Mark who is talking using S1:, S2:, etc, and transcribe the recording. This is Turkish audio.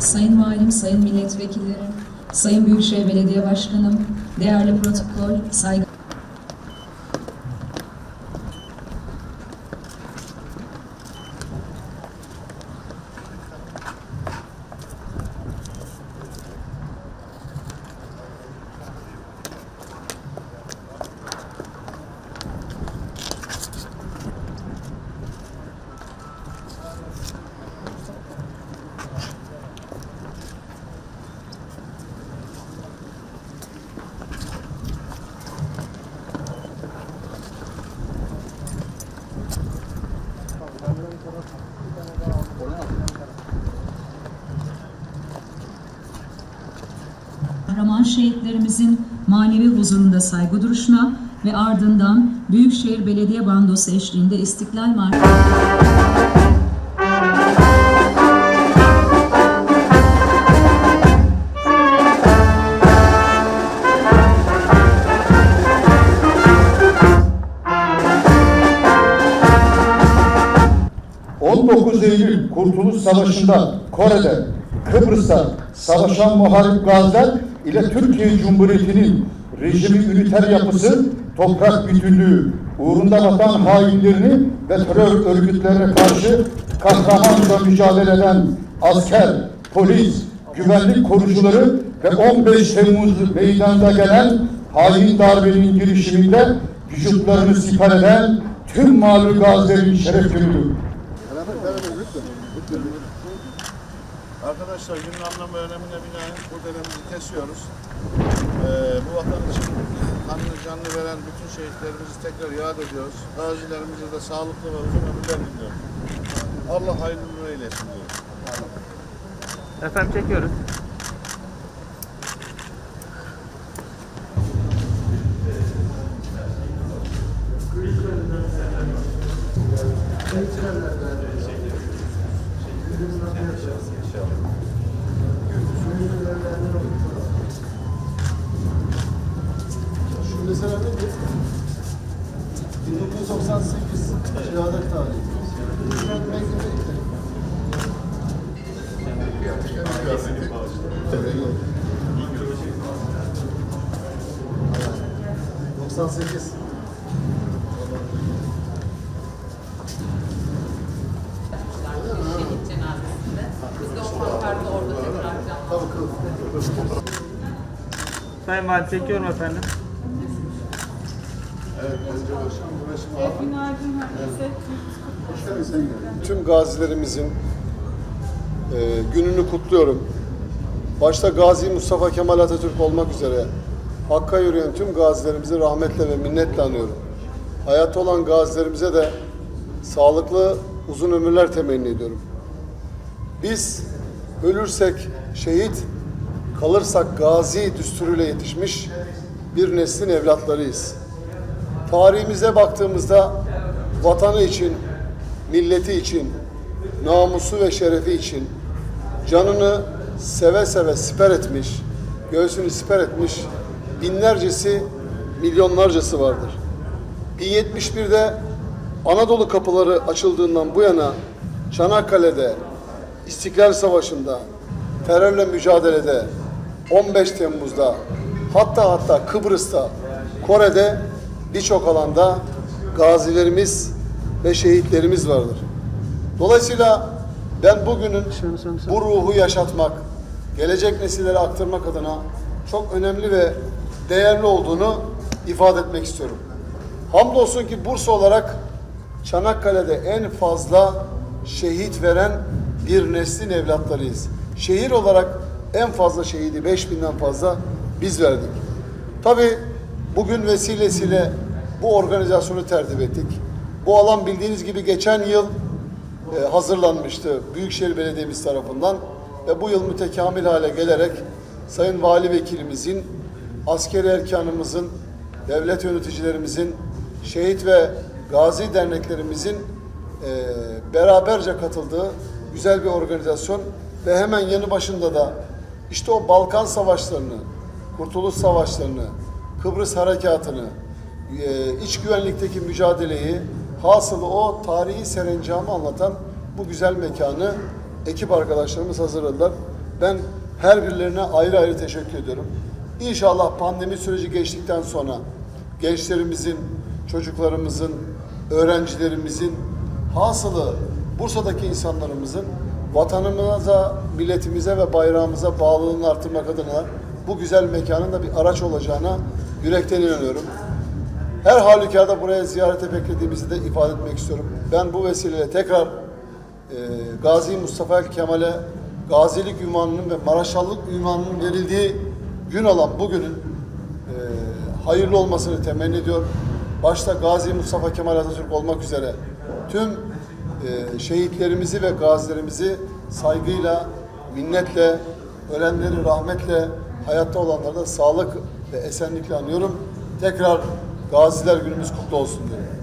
S1: Sayın Valim, Sayın Milletvekillerim, Sayın Büyükşehir Belediye Başkanım, değerli protokol, saygı... Kahraman şehitlerimizin manevi huzurunda saygı duruşuna ve ardından Büyükşehir Belediye Bandosu eşliğinde İstiklal Marşı...
S2: 19 Eylül Kurtuluş Savaşı'nda Kore'de, Kıbrıs'ta savaşan muharip gaziler ile Türkiye Cumhuriyeti'nin rejimi üniter yapısı, toprak bütünlüğü, uğrunda vatan hainlerini ve terör örgütlerine karşı kahramanca mücadele eden asker, polis, güvenlik korucuları ve 15 Temmuz meydanda gelen hain darbenin girişiminde vücutlarını siper eden tüm mağlup gazilerin şeref.
S3: Arkadaşlar günün anlamı ve önemine binaen kurdelerimizi kesiyoruz. Ee, bu vatan için kanını canını veren bütün şehitlerimizi tekrar yad ediyoruz. Gazilerimize de sağlıklı ve uzun ömürler diliyorum. Allah hayırlı eylesin diyorum.
S4: Efendim çekiyoruz.
S5: Mesela nedir? 1998 şehadet tarihi. Lütfen mektebe gidelim. ...98.
S6: şehit cenazesinde. Biz de o pankartı orada tekrar canlandırdık.
S5: Tabii kıl.
S4: Sayın Valim çekiyorum efendim.
S3: Evet. Burası
S6: Günaydın herkese.
S5: Tüm gazilerimizin e, gününü kutluyorum. Başta Gazi Mustafa Kemal Atatürk olmak üzere Hakk'a yürüyen tüm gazilerimizi rahmetle ve minnetle anıyorum. Hayatta olan gazilerimize de sağlıklı uzun ömürler temenni ediyorum. Biz ölürsek şehit, kalırsak gazi düsturuyla yetişmiş bir neslin evlatlarıyız. Tarihimize baktığımızda vatanı için, milleti için, namusu ve şerefi için canını seve seve siper etmiş, göğsünü siper etmiş binlercesi, milyonlarcası vardır. 1071'de Anadolu kapıları açıldığından bu yana Çanakkale'de, İstiklal Savaşı'nda, terörle mücadelede, 15 Temmuz'da, hatta hatta Kıbrıs'ta, Kore'de birçok alanda gazilerimiz ve şehitlerimiz vardır. Dolayısıyla ben bugünün bu ruhu yaşatmak, gelecek nesillere aktarmak adına çok önemli ve değerli olduğunu ifade etmek istiyorum. Hamdolsun ki Bursa olarak Çanakkale'de en fazla şehit veren bir neslin evlatlarıyız. Şehir olarak en fazla şehidi 5000'den fazla biz verdik. Tabii bugün vesilesiyle bu organizasyonu tertip ettik. Bu alan bildiğiniz gibi geçen yıl e, hazırlanmıştı Büyükşehir Belediye'miz tarafından ve bu yıl mütekamil hale gelerek Sayın Vali Vekilimizin, askeri erkanımızın, devlet yöneticilerimizin, şehit ve gazi derneklerimizin e, beraberce katıldığı güzel bir organizasyon ve hemen yanı başında da işte o Balkan Savaşlarını, Kurtuluş Savaşlarını, Kıbrıs Harekatı'nı, e, iç güvenlikteki mücadeleyi, hasılı o tarihi serencamı anlatan bu güzel mekanı ekip arkadaşlarımız hazırladılar. Ben her birilerine ayrı ayrı teşekkür ediyorum. İnşallah pandemi süreci geçtikten sonra gençlerimizin, çocuklarımızın, öğrencilerimizin, hasılı Bursa'daki insanlarımızın vatanımıza, milletimize ve bayrağımıza bağlılığını artırmak adına bu güzel mekanın da bir araç olacağına yürekten inanıyorum. Her halükarda buraya ziyarete beklediğimizi de ifade etmek istiyorum. Ben bu vesileyle tekrar e, Gazi Mustafa Kemal'e gazilik ünvanının ve maraşallık ünvanının verildiği gün olan bugünün e, hayırlı olmasını temenni ediyor. Başta Gazi Mustafa Kemal Atatürk olmak üzere tüm e, şehitlerimizi ve gazilerimizi saygıyla, minnetle, ölenleri rahmetle, hayatta olanları da sağlık ve esenlikle anıyorum. Tekrar Gaziler Günümüz kutlu olsun diyorum.